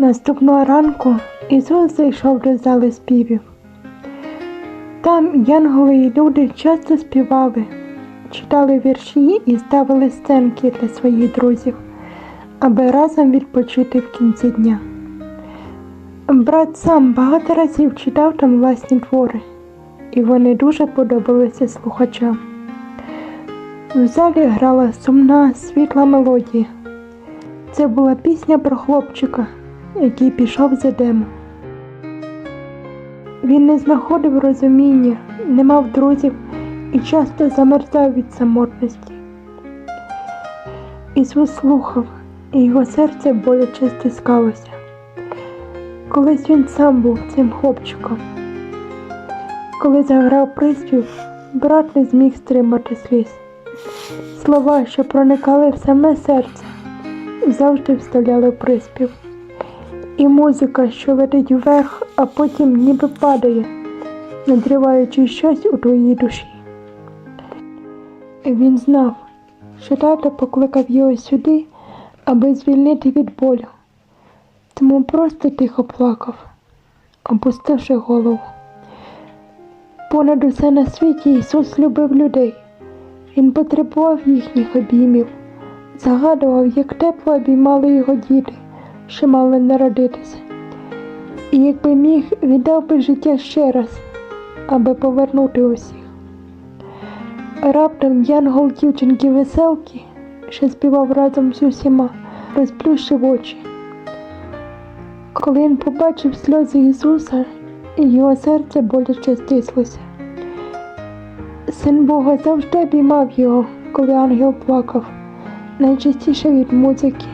Наступного ранку Ісус зайшов до зали співів. Там янголи і люди часто співали, читали вірші і ставили сценки для своїх друзів, аби разом відпочити в кінці дня. Брат сам багато разів читав там власні твори, і вони дуже подобалися слухачам. В залі грала сумна світла мелодія. Це була пісня про хлопчика, який пішов за Едему. Він не знаходив розуміння, не мав друзів і часто замерзав від самотності. Ісус слухав, і його серце боляче стискалося. Колись він сам був цим хлопчиком. Коли заграв приспів, брат не зміг стримати сліз. Слова, що проникали в саме серце, завжди вставляли приспів. І музика, що летить вверх, а потім ніби падає, надриваючи щось у твоїй душі. Він знав, що тато покликав його сюди, аби звільнити від болю, тому просто тихо плакав, опустивши голову. Понад усе на світі Ісус любив людей. Він потребував їхніх обіймів, загадував, як тепло обіймали його діти, що мали народитися. І якби міг, віддав би життя ще раз, аби повернути усіх. Раптом янгол дівчинки веселки, що співав разом з усіма, розплющив очі. Коли він побачив сльози Ісуса, його серце боляче стислося. Син Бога завжди обіймав його, коли ангел плакав, найчастіше від музики,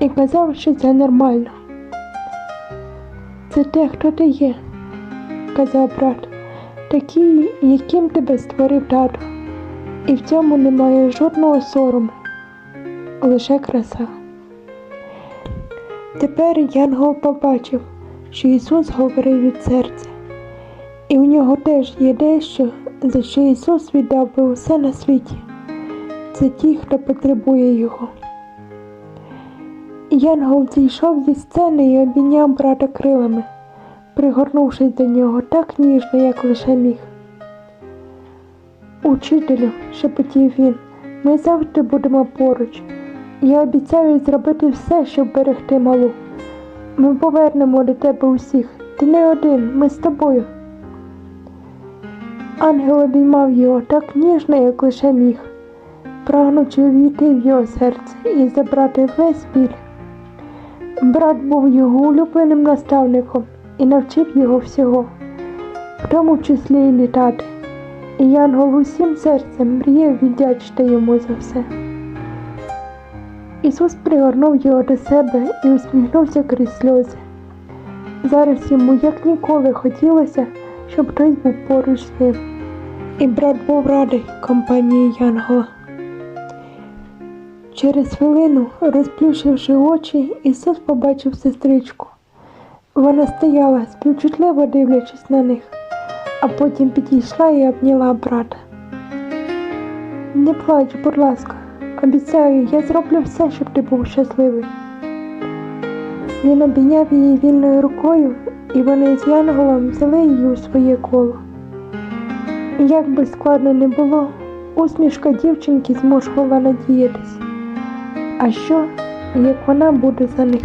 і казав, що це нормально. Це те, хто ти є, казав брат, такий, яким тебе створив тато, і в цьому немає жодного сорому, лише краса. Тепер Янгол побачив, що Ісус говорив від серця, і у нього теж є дещо, за що Ісус віддав би усе на світі. Це ті, хто потребує Його. Янгол зійшов зі сцени і обійняв брата крилами, пригорнувшись до нього так ніжно, як лише міг. Учителю, шепотів він, ми завжди будемо поруч. Я обіцяю зробити все, щоб берегти малу. Ми повернемо до тебе усіх. Ти не один, ми з тобою. Ангел обіймав його так ніжно, як лише міг, прагнучи увійти в його серце і забрати весь біль. Брат був його улюбленим наставником і навчив його всього, в тому числі й літати. І Янгол усім серцем мріяв віддячити йому за все. Ісус пригорнув його до себе і усміхнувся крізь сльози. Зараз йому як ніколи хотілося, щоб хтось був поруч з ним. І брат був радий компанії Янгола. Через хвилину, розплющивши очі, Ісус побачив сестричку. Вона стояла, співчутливо дивлячись на них, а потім підійшла і обняла брата. Не плач, будь ласка, обіцяю, я зроблю все, щоб ти був щасливий. Він обійняв її вільною рукою, і вони з Янголом взяли її у своє коло. Як би складно не було, усмішка дівчинки змушувала надіятись. А що, як вона буде за них